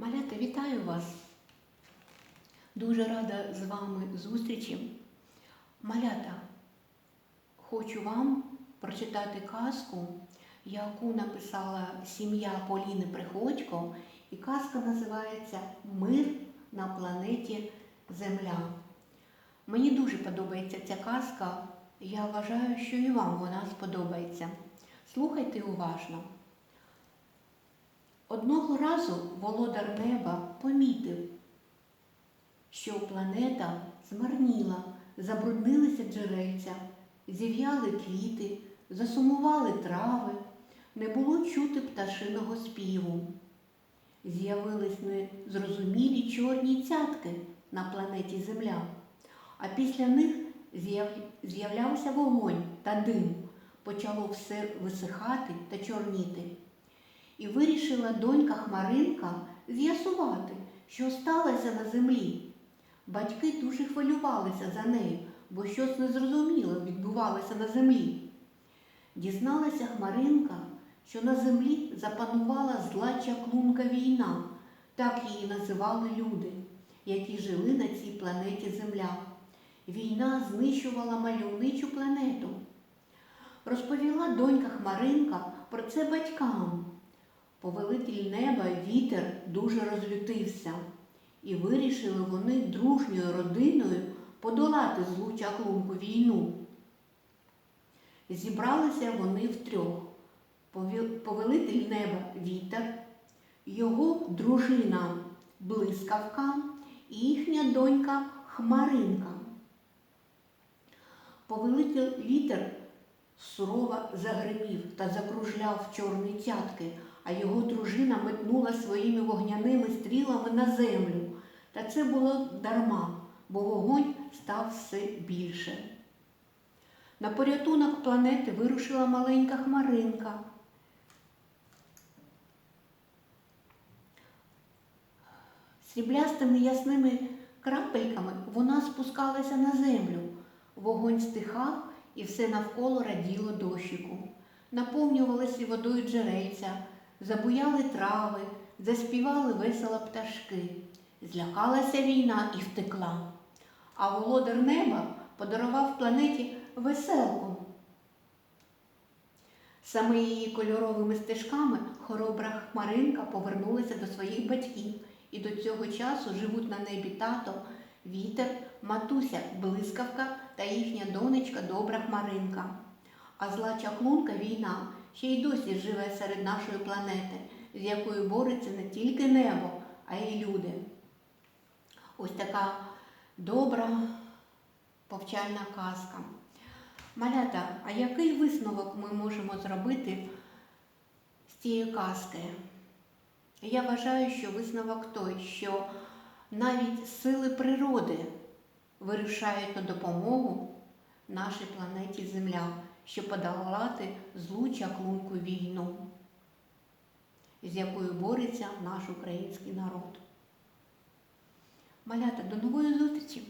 Малята, вітаю вас! Дуже рада з вами зустрічі. Малята, хочу вам прочитати казку, яку написала сім'я Поліни Приходько, і казка називається Мир на планеті Земля. Мені дуже подобається ця казка. Я вважаю, що і вам вона сподобається. Слухайте уважно. Одного разу володар неба помітив, що планета змарніла, забруднилися джерельця, зів'яли квіти, засумували трави, не було чути пташиного співу. З'явились незрозумілі чорні цятки на планеті Земля, а після них з'являвся вогонь та дим, почало все висихати та чорніти. І вирішила донька Хмаринка з'ясувати, що сталося на землі. Батьки дуже хвилювалися за нею, бо щось незрозуміле відбувалося на землі. Дізналася Хмаринка, що на землі запанувала зла чаклунка війна, так її називали люди, які жили на цій планеті Земля. Війна знищувала мальовничу планету. Розповіла донька Хмаринка про це батькам. Повелитель неба вітер дуже розлютився, і вирішили вони дружньою родиною подолати злу чаклунку війну. Зібралися вони втрьох. Повелитель неба вітер, його дружина блискавка і їхня донька Хмаринка. Повелитель вітер сурово загримів та закружляв чорні цятки, а його дружина метнула своїми вогняними стрілами на землю. Та це було дарма, бо вогонь став все більше. На порятунок планети вирушила маленька хмаринка. Сріблястими ясними крапельками вона спускалася на землю. Вогонь стихав, і все навколо раділо дощику. Наповнювалися водою джерельця, забуяли трави, заспівали весело пташки. Злякалася війна і втекла. А володар неба подарував планеті веселку. Саме її кольоровими стежками хоробра хмаринка повернулася до своїх батьків, і до цього часу живуть на небі тато, вітер, матуся, блискавка та їхня донечка добра хмаринка. А зла чаклунка війна ще й досі живе серед нашої планети, з якою бореться не тільки небо, а й люди. Ось така добра повчальна казка. Малята, а який висновок ми можемо зробити з цієї казки? Я вважаю, що висновок той, що навіть сили природи вирушають на допомогу нашій планеті Земля, щоб подолати злу чаклунку війну, з якою бореться наш український народ. Малята, до нової зустрічі!